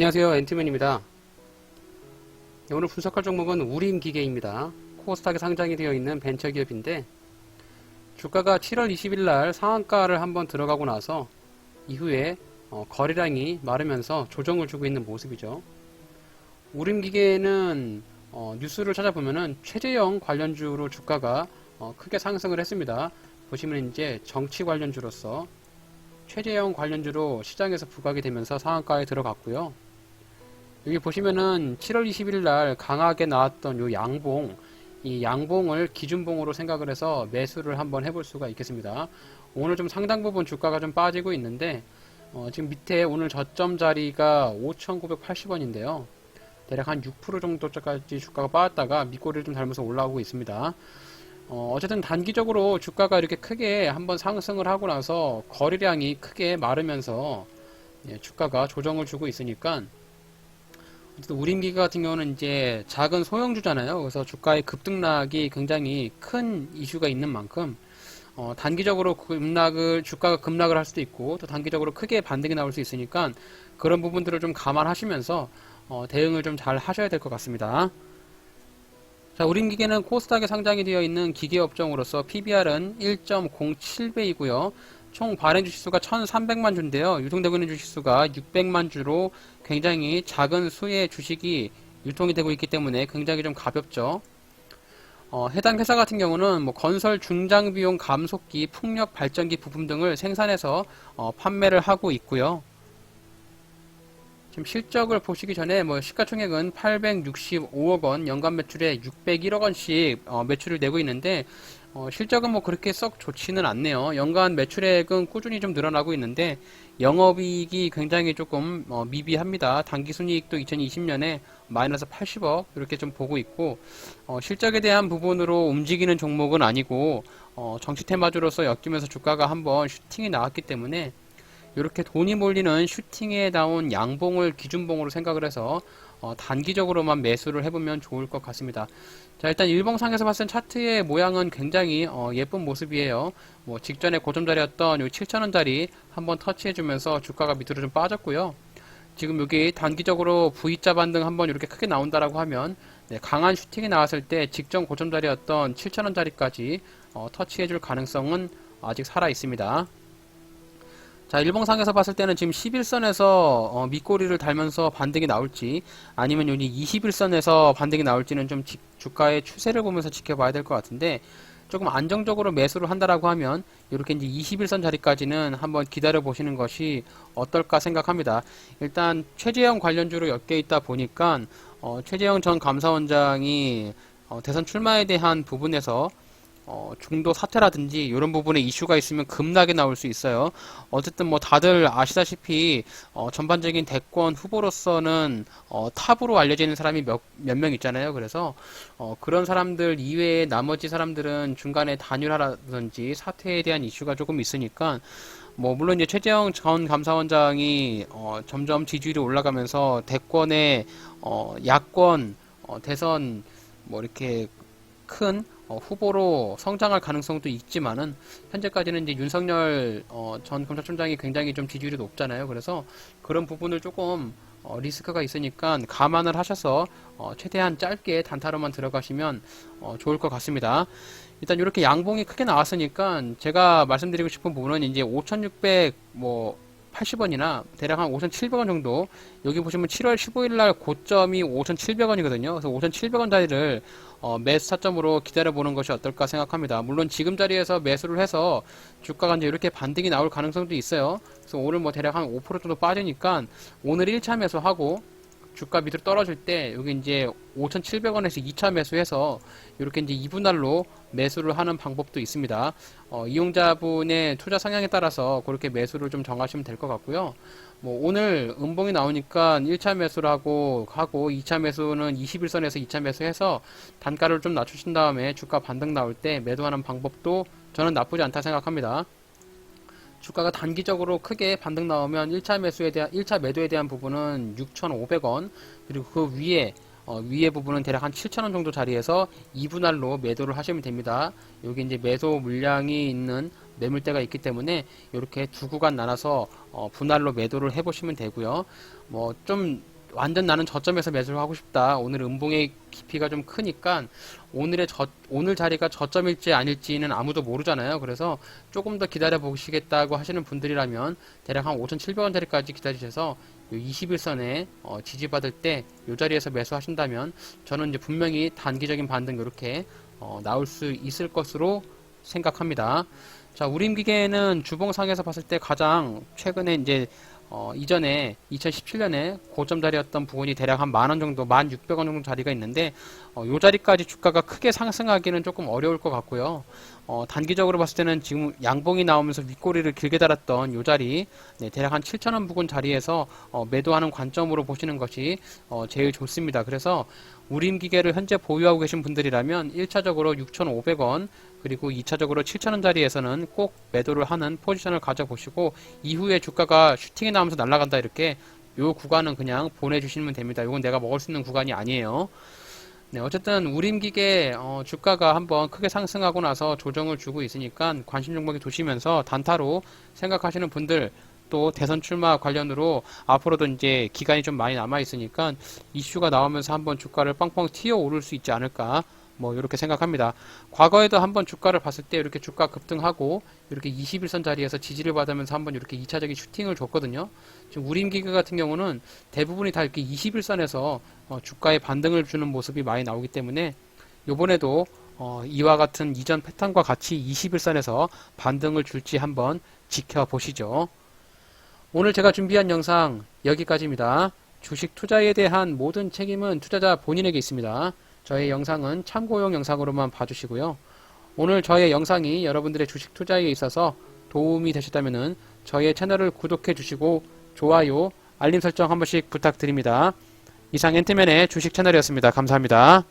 안녕하세요. 엔티맨입니다. 네, 오늘 분석할 종목은 우림기계입니다. 코스닥에 상장이 되어 있는 벤처기업인데 주가가 7월 20일 날 상한가를 한번 들어가고 나서 이후에 어, 거래량이 마르면서 조정을 주고 있는 모습이죠. 우림기계는 어, 뉴스를 찾아보면은 최재형 관련주로 주가가 어, 크게 상승을 했습니다. 보시면 이제 정치 관련주로서 최재형 관련주로 시장에서 부각이 되면서 상한가에 들어갔고요. 여기 보시면은 7월 20일 날 강하게 나왔던 요 양봉, 이 양봉을 기준봉으로 생각을 해서 매수를 한번 해볼 수가 있겠습니다. 오늘 좀 상당 부분 주가가 좀 빠지고 있는데, 어, 지금 밑에 오늘 저점 자리가 5,980원인데요. 대략 한 6% 정도까지 주가가 빠졌다가 밑꼬리를 좀 닮아서 올라오고 있습니다. 어, 어쨌든 단기적으로 주가가 이렇게 크게 한번 상승을 하고 나서 거래량이 크게 마르면서 예, 주가가 조정을 주고 있으니까 우림기가 같은 경우는 이제 작은 소형주잖아요. 그래서 주가의 급등락이 굉장히 큰 이슈가 있는 만큼 어, 단기적으로 급락을 주가가 급락을 할 수도 있고 또 단기적으로 크게 반등이 나올 수 있으니까 그런 부분들을 좀 감안하시면서 어, 대응을 좀 잘 하셔야 될 것 같습니다. 자, 우림기계는 코스닥에 상장이 되어 있는 기계업종으로서 PBR은 1.07배이고요. 총 발행 주식수가 1,300만 주인데요. 유통되고 있는 주식수가 600만 주로 굉장히 작은 수의 주식이 유통이 되고 있기 때문에 굉장히 좀 가볍죠. 어, 해당 회사 같은 경우는 뭐 건설 중장 비용 감속기, 풍력 발전기 부품 등을 생산해서 어, 판매를 하고 있고요. 지금 실적을 보시기 전에 뭐 시가총액은 865억 원, 연간 매출에 601억 원씩 어, 매출을 내고 있는데 어, 실적은 뭐 그렇게 썩 좋지는 않네요. 연간 매출액은 꾸준히 좀 늘어나고 있는데 영업이익이 굉장히 조금 어, 미비합니다. 당기순이익도 2020년에 마이너스 80억 이렇게 좀 보고 있고 어, 실적에 대한 부분으로 움직이는 종목은 아니고 어, 정치 테마주로서 엮이면서 주가가 한번 슈팅이 나왔기 때문에 이렇게 돈이 몰리는 슈팅에 나온 양봉을 기준봉으로 생각을 해서 어, 단기적으로만 매수를 해보면 좋을 것 같습니다. 자 일단 일봉상에서 봤을 때 차트의 모양은 굉장히 어, 예쁜 모습이에요. 뭐 직전에 고점 자리였던 요 7천원짜리 한번 터치해주면서 주가가 밑으로 좀 빠졌고요. 지금 여기 단기적으로 V자 반등 한번 이렇게 크게 나온다라고 하면 네, 강한 슈팅이 나왔을 때 직전 고점 자리였던 7천원짜리까지 어, 터치해줄 가능성은 아직 살아 있습니다. 자, 일봉상에서 봤을 때는 지금 11선에서 어, 밑꼬리를 달면서 반등이 나올지 아니면 여기 21선에서 반등이 나올지는 좀 지, 주가의 추세를 보면서 지켜봐야 될 것 같은데 조금 안정적으로 매수를 한다라고 하면 이렇게 이제 21선 자리까지는 한번 기다려 보시는 것이 어떨까 생각합니다. 일단 최재형 관련주로 엮여 있다 보니까 어, 최재형 전 감사원장이 어, 대선 출마에 대한 부분에서 어, 중도 사태라든지 이런 부분에 이슈가 있으면 급락이 나올 수 있어요. 어쨌든 뭐 다들 아시다시피 어, 전반적인 대권 후보로서는 어, 탑으로 알려져 있는 사람이 몇 명 있잖아요. 그래서 어, 그런 사람들 이외에 나머지 사람들은 중간에 단일화라든지 사태에 대한 이슈가 조금 있으니까 뭐 물론 이제 최재형 전 감사원장이 어, 점점 지지율이 올라가면서 대권의 어, 야권 어, 대선 뭐 이렇게 큰 어, 후보로 성장할 가능성도 있지만은 현재까지는 이제 윤석열 어, 전 검찰총장이 굉장히 좀 지지율이 높잖아요. 그래서 그런 부분을 조금 어, 리스크가 있으니까 감안을 하셔서 어, 최대한 짧게 단타로만 들어가시면 어, 좋을 것 같습니다. 일단 이렇게 양봉이 크게 나왔으니까 제가 말씀드리고 싶은 부분은 이제 5,600뭐 80원이나 대략 한 5,700원 정도 여기 보시면 7월 15일 날 고점이 5,700원이거든요. 그래서 5,700원짜리를 어, 매수 타점으로 기다려 보는 것이 어떨까 생각합니다. 물론 지금 자리에서 매수를 해서 주가가 이제 이렇게 반등이 나올 가능성도 있어요. 그래서 오늘 뭐 대략 한 5% 정도 빠지니까 오늘 1차 매수하고 주가 밑으로 떨어질 때 여기 이제 5,700원에서 2차 매수해서 이렇게 이제 2분할로 매수를 하는 방법도 있습니다. 어, 이용자분의 투자 성향에 따라서 그렇게 매수를 좀 정하시면 될 것 같고요. 뭐 오늘 음봉이 나오니까 1차 매수라고 하고 2차 매수는 21선에서 2차 매수해서 단가를 좀 낮추신 다음에 주가 반등 나올 때 매도하는 방법도 저는 나쁘지 않다 생각합니다. 주가가 단기적으로 크게 반등 나오면 1차 매수에 대한 1차 매도에 대한 부분은 6,500원 그리고 그 위에 어, 위에 부분은 대략 한 7,000원 정도 자리에서 2분할로 매도를 하시면 됩니다. 여기 이제 매도 물량이 있는 매물대가 있기 때문에 이렇게 두 구간 나눠서 어, 분할로 매도를 해보시면 되고요. 뭐 좀 완전 나는 저점에서 매수를 하고 싶다. 오늘 음봉의 깊이가 좀 크니까 오늘의 저, 오늘 자리가 저점일지 아닐지는 아무도 모르잖아요. 그래서 조금 더 기다려 보시겠다고 하시는 분들이라면 대략 한 5,700원 자리까지 기다리셔서 21선에 어, 지지받을 때 이 자리에서 매수하신다면 저는 이제 분명히 단기적인 반등 이렇게 어, 나올 수 있을 것으로 생각합니다. 자, 우림기계는 주봉상에서 봤을 때 가장 최근에 이제 어, 이전에 2017년에 고점 자리였던 부분이 대략 한 만 원 정도, 만 600원 정도 자리가 있는데 어, 요 자리까지 주가가 크게 상승하기는 조금 어려울 것 같고요. 어, 단기적으로 봤을 때는 지금 양봉이 나오면서 윗꼬리를 길게 달았던 요 자리, 네, 대략 한 7,000원 부근 자리에서 어, 매도하는 관점으로 보시는 것이 어, 제일 좋습니다. 그래서 우림 기계를 현재 보유하고 계신 분들이라면 1차적으로 6,500원 그리고 2차적으로 7,000원 자리에서는 꼭 매도를 하는 포지션을 가져보시고 이후에 주가가 슈팅이 나오면서 날아간다 이렇게 요 구간은 그냥 보내주시면 됩니다. 이건 내가 먹을 수 있는 구간이 아니에요. 네, 어쨌든 우림기계 어, 주가가 한번 크게 상승하고 나서 조정을 주고 있으니까 관심 종목이 두시면서 단타로 생각하시는 분들 또 대선 출마 관련으로 앞으로도 이제 기간이 좀 많이 남아 있으니까 이슈가 나오면서 한번 주가를 빵빵 튀어 오를 수 있지 않을까 뭐 이렇게 생각합니다. 과거에도 한번 주가를 봤을 때 이렇게 주가 급등하고 이렇게 21선 자리에서 지지를 받으면서 한번 이렇게 2차적인 슈팅을 줬거든요. 지금 우림기계 같은 경우는 대부분이 다 이렇게 21선에서 어, 주가에 반등을 주는 모습이 많이 나오기 때문에 요번에도 어, 이와 같은 이전 패턴과 같이 21선에서 반등을 줄지 한번 지켜보시죠. 오늘 제가 준비한 영상 여기까지입니다. 주식 투자에 대한 모든 책임은 투자자 본인에게 있습니다. 저의 영상은 참고용 영상으로만 봐주시고요. 오늘 저의 영상이 여러분들의 주식 투자에 있어서 도움이 되셨다면 저의 채널을 구독해 주시고 좋아요, 알림 설정 한 번씩 부탁드립니다. 이상 앤트맨의 주식 채널이었습니다. 감사합니다.